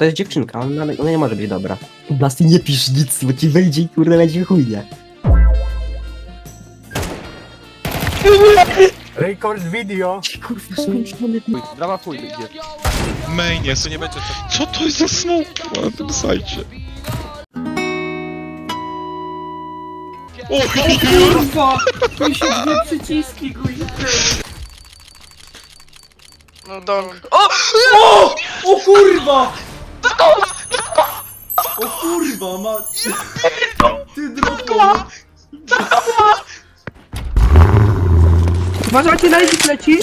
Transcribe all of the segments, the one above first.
to jest dziewczynka, ona, ona nie może być dobra. Blasty, nie pisz nic, bo ci wejdzie i kurde leci chujnie. Record video. Kurwa, skończony. Drama chuj idzie. Mainie, co nie będzie co... Co to jest za smoke na tym sajcie? O, Kurwa! Mi się dwie przyciski, kuźwa. No dong. O! O kurwa! O kurwa, ma... Ty dropo! Uważajcie, na nich leci!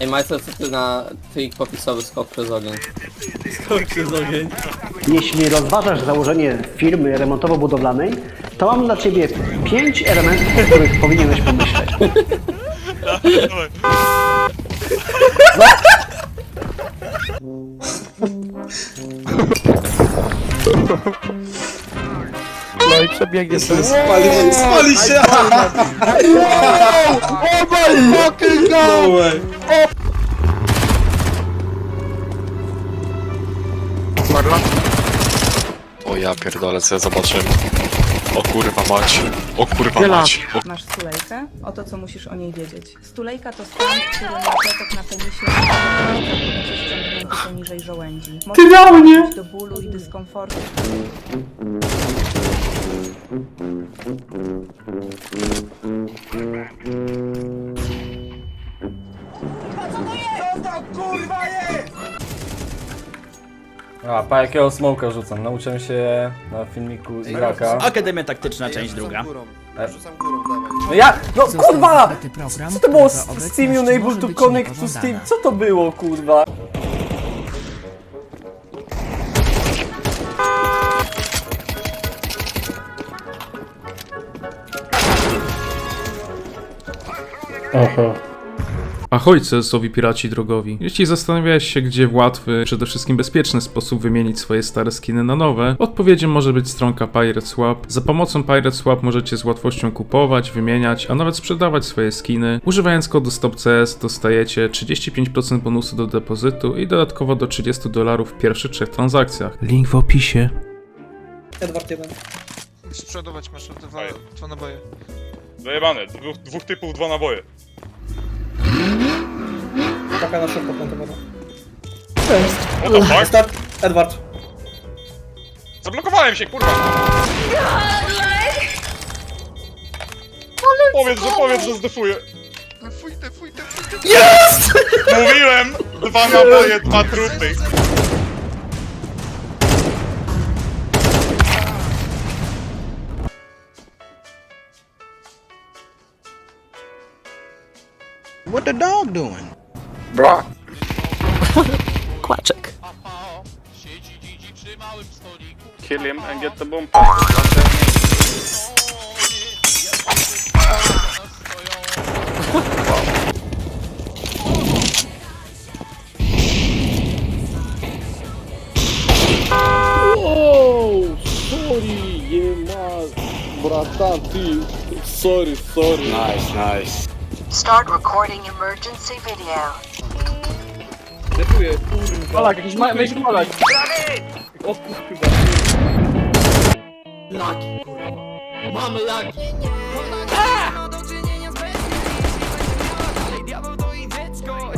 Ej, Majce, co ty na trik popisowy skok przez ogień? Jeśli rozważasz założenie firmy remontowo-budowlanej, to mam dla ciebie pięć elementów, o których powinieneś pomyśleć. No i przebiegnie sobie Spali, spali się! No way. o ja pierdolę, co ja zobaczyłem. O kurwa mać. O kurwa mać. O Masz stulejkę? Oto co musisz o niej wiedzieć. Stulejka to stan, w którym atletek na penisie poniżej żołędzi. Ty dał mnie! do bólu i dyskomfortu. A, pa jakiego smoka rzucam? Nauczyłem się na filmiku z Iraka. Akademia Taktyczna, część druga. No ja, no kurwa! Co to było z Steam Unable to Connect to Steam? Co to było, kurwa? Ahoj CS-owi piraci drogowi. Jeśli zastanawiałeś się, gdzie w łatwy, przede wszystkim bezpieczny sposób wymienić swoje stare skiny na nowe, odpowiedzią może być stronka Pirate Swap. Za pomocą Pirate Swap możecie z łatwością kupować, wymieniać, a nawet sprzedawać swoje skiny. Używając kodu STOPCS dostajecie 35% bonusu do depozytu i dodatkowo do 30 dolarów w pierwszych trzech transakcjach. Link w opisie. Edward 1. Sprzedawać masz dwa, dwa naboje. Zajebane, dwóch, dwóch typów, dwa naboje. Taka na szybko plantowana. What the fuck? Start, Edward. Zablokowałem się, kurwa! Powiedz, że powiedz, że zdefuję. Fujte, fujte, fujte. Mówiłem! Dwa naboje, dwa trupy. What the dog doing? Bra. Kłaczek. Kill him and get the bomb. Oh, sorry, yeah, bratanti. Sorry, sorry. Nice, nice. Start recording emergency video. Polak, jakiś ma... Myśl Polak.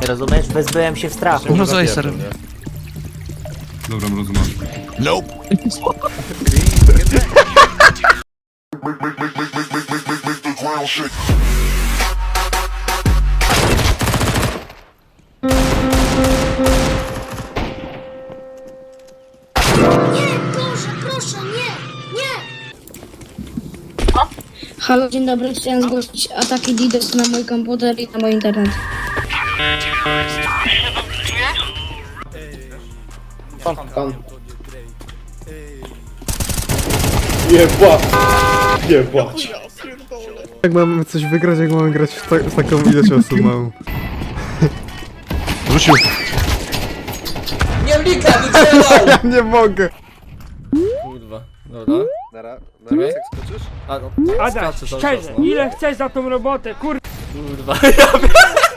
Rozumiesz? Wezbyłem się w strachu. No co jest, Dobra, rozumiem. Proszę, Halo, dzień dobry. Chciałem zgłosić ataki DDoS na mój komputer i na mój internet. Jak mamy coś wygrać, jak mamy grać z taką ilością osób małą? Wrócił. Nie wnikam, wygrał! Nie mogę! Kurwa, dobra. Nara, nara, jak skoczysz? A, no, Ada, skaczę cały szczerze, no. ile chcesz za tą robotę, kur... Kurwa, ja